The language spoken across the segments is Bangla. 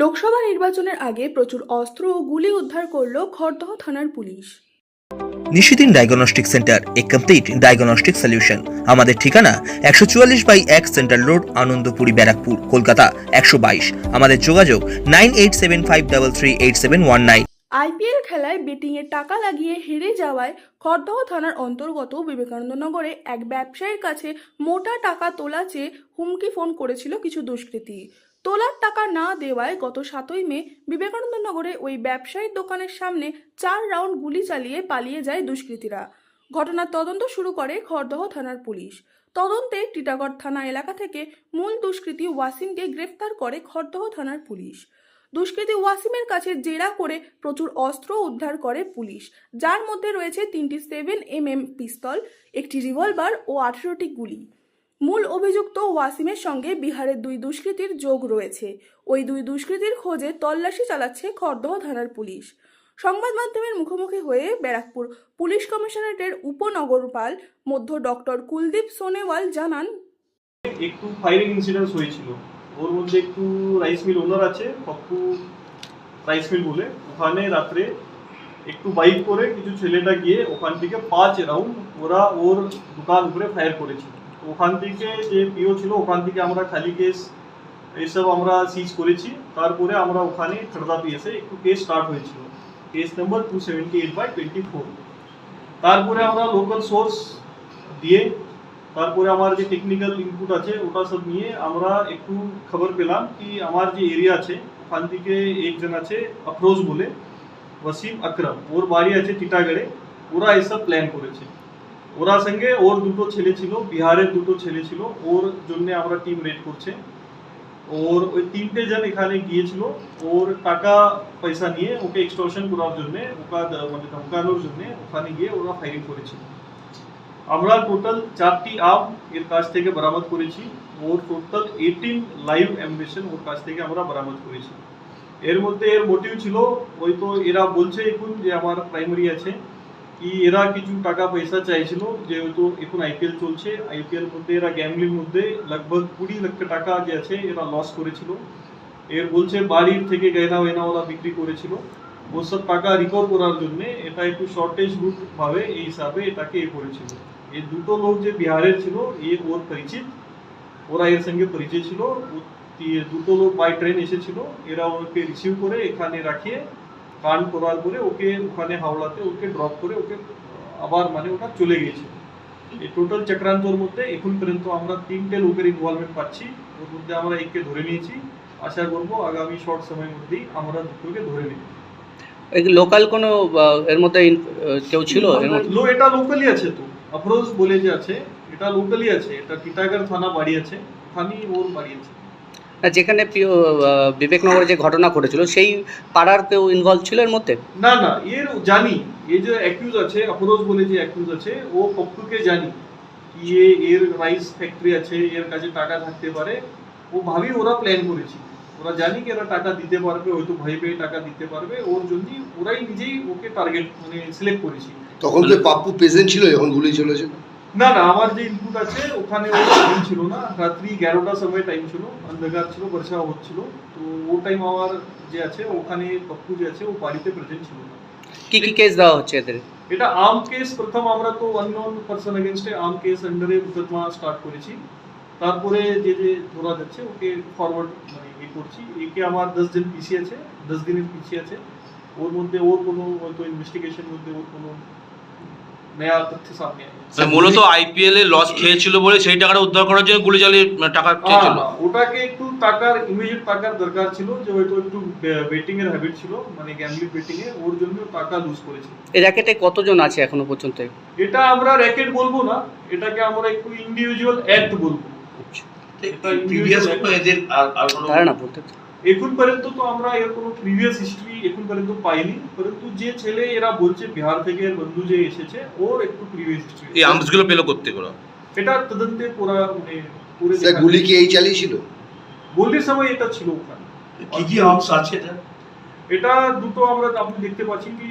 লোকসভা নির্বাচনের আগে প্রচুর অস্ত্র ও গুলি উদ্ধার করল খড়দহ থানার police. Nishidin diagnostic centre, a complete diagnostic solution. আমাদের ঠিকানা একশো চুয়াল্লিশ বাই এক সেন্ট্রাল রোড, আনন্দপুরি ব্যারাকপুর, কলকাতা একশো বাইশ। আমাদের যোগাযোগ nine eight seven five double three eight seven one nine. IPL খেলায় বেটিংয়ে টাকা লাগিয়ে হেরে যাওয়ায় খড়দহ থানার অন্তর্গত বিবেকানন্দ নগরে এক ব্যবসায়ীর কাছে মোটা টাকা তোলা চেয়ে হুমকি ফোন করেছিল কিছু দুষ্কৃতী। তোলার টাকা না দেওয়ায় গত সাতই মে বিবেকানন্দ নগরে ওই ব্যবসায়ীর দোকানের সামনে চার রাউন্ড গুলি চালিয়ে পালিয়ে যায় দুষ্কৃতীরা। ঘটনার তদন্ত শুরু করে খড়দহ থানার পুলিশ। তদন্তে টিটাগড় থানা এলাকা থেকে মূল দুষ্কৃতী ওয়াসিমকে গ্রেফতার করে খড়দহ থানার পুলিশ। দুষ্কৃতী ওয়াসিমের কাছে জেরা করে প্রচুর অস্ত্র উদ্ধার করে পুলিশ। যার মধ্যে রয়েছে তিনটি সেভেন এম এম পিস্তল, একটি রিভলভার ও আঠেরোটি গুলি। মূল অভিযুক্ত ওয়াসিমের সঙ্গে বিহারের দুই দুষ্কৃতীর যোগ রয়েছে। ওই দুই দুষ্কৃতীর খোঁজে তল্লাশি চালাচ্ছে খড়দহ থানার পুলিশ। সংবাদ মাধ্যমের মুখোমুখি হয়ে ব্যারাকপুর পুলিশ কমিশনারেটের উপনগরপাল মধ্য ডক্টর কুলদীপ সোনেওয়াল জানান, একটু ফায়ারিং ইনসিডেন্টস হয়েছিল। ওর মধ্যে একটু রাইস মিল ওনার আছে, পপ্পু রাইস মিল বলে। ওখানে রাত্রে একটু বাইক করে কিছু ছেলেটা গিয়ে ওখান থেকে পাঁচ রাউন্ড ওরা ওর দোকান উপরে ফায়ার করেছিল তো ওখান থেকে যে পিও ছিল, ওখান থেকে আমরা খালি কেস এইসব আমরা সিজ করেছি। তারপরে আমরা ওখানে খড়দা পিএসে একটু কেস স্টার্ট হয়েছিল। Case number two seventy eight by twenty four তারপরে আমরা লোকাল সোর্স দিয়ে তারপরে আমার যে টেকনিক্যাল ইনপুট আছে, ওটা সব নিয়ে আমরা একটু খবর পেলাম কি আমার যে এরিয়া আছে, ওখান থেকে একজন আছে আফরোজ বলে, ওয়াসিম আকরাম। ওর বাড়ি আছে টিটাগড়ে। ওরা এসব প্ল্যান করেছে। ওরা সঙ্গে ওর দুটো ছেলে ছিল, বিহারের দুটো ছেলে ছিল। ওর জন্য আমরা টিম রেড করছে। ওর ওই তিনটে জন এখানে গিয়েছিল। ওর টাকা পয়সা নিয়ে ওকে এক্সটর্শন করার জন্য, ওকা মানে ধমকানোর জন্য ওখানে গিয়ে ওরা ফায়ারিং করেছিল আমরা টোটাল চারটি আর্ম এর কাছ থেকে বরামদ করেছি। ওর টোটাল এইটিন লাইভ অ্যাম্বিশন ওর কাছ থেকে আমরা বরামদ করেছি। এর মধ্যে এর মোটিভ ছিল ওই তো এরা বলছে এখন যে আমার প্রাইমারি আছে, কি এরা কিছু টাকা পয়সা চাইছিল যেহেতু এখন আইপিএল চলছে। আইপিএল মধ্যে এরা গ্যামলিং মধ্যে লগভগ কুড়ি লক্ষ টাকা যে আছে এরা লস করেছিল। এর বলছে বাড়ির থেকে গয়না ওয়না ওরা বিক্রি করেছিল। ওসব টাকা রিকভার করার জন্য এটা একটু শর্টেজ রুট ভাবে এই হিসাবে এটাকে এ করেছিল। এই দুটো লোক যে বিহারের ছিল এ ওর পরিচিত ওরা এর সঙ্গে পরিচয় ছিল। দুটো লোক বাই ট্রেন এসেছিল। এরা ওকে রিসিভ করে এখানে রাখিয়ে কান করার পরে ওকে ওখানে হাওড়াতে ওকে ড্রপ করে ওকে আবার মানে ওটা চলে গিয়েছে। এই টোটাল চক্রান্তর মধ্যে এখন পর্যন্ত আমরা তিনটে লোকের ইনভলভমেন্ট পাচ্ছি। ওর মধ্যে আমরা একে ধরে নিয়েছি। আশা করব আগামী শর্ট সময়ের মধ্যেই আমরা দুটোকে ধরে নিই লোকাল কোনো এর মধ্যে কেউ ছিল? এর মধ্যে লো এটা লোকালি আছে তো। আফরোজ বলে যে আছে এটা লোকালি আছে এটা টিটাগড় থানা বাড়ি আছে ওখানেই ওর বাড়ি আছে। যেখানে বিবেকনগরে যে ঘটনা ঘটেছিল সেই পাড়ার কেউ ইনভলভ ছিল এর মধ্যে? না না এর জানি এই যে অ্যাকিউজ আছে আফরোজ বলে যে অ্যাকিউজ আছে ও পপ্পুকে জানি কি এর রাইস ফ্যাক্টরি আছে এর কাছে টাকা থাকতে পারে। ও ভাবি ওরা প্ল্যান করেছে। ওরা জানি কি এরা টাকা দিতে পারবে হয়তো ভাই ভাই টাকা দিতে পারবে ওর জন্যই ওরাই নিজেই ওকে টার্গেট মানে সিলেক্ট করেছে। তখন তো পাপ্পু প্রেজেন্ট ছিল যখন গুলি চলেছে না না আমার যে ইনপুট আছে ওখানে ও টাইম ছিল না। রাত্রি এগারোটার সময় টাইম ছিল অন্ধকার ছিল বর্ষা হচ্ছিল তো ও টাইম আমার যে আছে ওখানে পপ্পু যে আছে ও বাড়িতে প্রেজেন্ট ছিল না। কি কি কেস দেওয়া হচ্ছে এদের? এটা আর্ম কেস প্রথম আমরা তো আননোন পারসন এগেনস্টে আর্ম কেস আন্ডারে মুকদ্দমা স্টার্ট করেছি। তারপরে যে যে ধরা যাচ্ছে ওকে ফরওয়ার্ড মানে ইয়ে করছি। একে আমার দশ দিন পিছিয়ে আছে দশ দিনের পিছিয়ে আছে। ওর মধ্যে ওর কোনো হয়তো ইনভেস্টিগেশন মধ্যে ওর কোনো নয়া তথ্য মানে মূলত আইপিএল এ লস খেয়েছিল বলে সেই টাকাটা উদ্ধার করার জন্য গুলি চালিয়ে টাকা চেয়েছিল। হ্যাঁ, ওটাকে একটু টাকার ইমিডিয়েট টাকার দরকার ছিল যে হয়তো একটু বেটিং এর হ্যাবিট ছিল মানে গ্যাম্বলিং বেটিং এ ওর জন্য টাকা লুজ করেছিল। এই র্যাকেটে কতজন আছে এখনও পর্যন্ত? এটা আমরা র্যাকেট বলব না এটাকে আমরা একটু ইন্ডিভিজুয়াল অ্যাক্ট বলব। এটা প্রিভিয়াস individual কোনো এদের আর আর কোনো না বলতে এখন পর্যন্ত তো আমরা এর কোনো প্রিভিয়াস হিস্ট্রি এখন পর্যন্ত পাইনি পরন্তু যে ছেলে এরা বলছে বিহার থেকে এর বন্ধু যে এসেছে ওর একটু প্রিভিয়াস হিস্ট্রি এই আর্মসগুলো পেল করতে করে এটা তদন্তে পুরা মানে পুরো স্যার গুলি কি এই চালিয়েছিল গুলির সময় এটা ছিল ওখানে। কি কি আর্মস আছে এটা? এটা দুটো আমরা আপনি দেখতে পাচ্ছি কি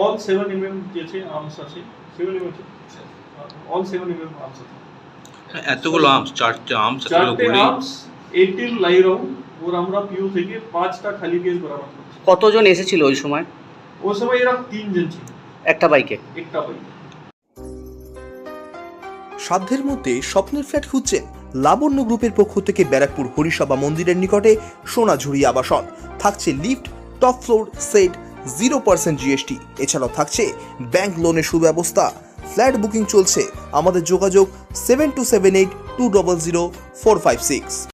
অল সেভেন এম এম যে আছে আর্মস আছে। সেভেন এম আছে? All seven M M arms আছে। এতগুলো আর্মস চারটে আর্মস এতগুলো চারটে গুলি। আর্মস এইটিন লাই রাউন্ড ওর আমরা পিও থেকে পাঁচটা খালি কেস বরাবর কতজন এসেছিল ওই সময়? ওই সময় এরা তিনজন ছিল। একটা বাইকে? একটা বাইক। সাধ্যের মধ্যে স্বপ্নের ফ্ল্যাট খুঁজছেন লাবণ্য গ্রুপের পক্ষ থেকে ব্যারাকপুর হরিসভা মন্দিরের নিকটে সোনাঝুরি আবাসন। থাকছে lift top floor set zero percent GST. এছাড়াও থাকছে ব্যাংক লোনের সুব্যবস্থা। ফ্ল্যাট বুকিং চলছে। আমাদের যোগাযোগ seven two seven eight two double zero four five six.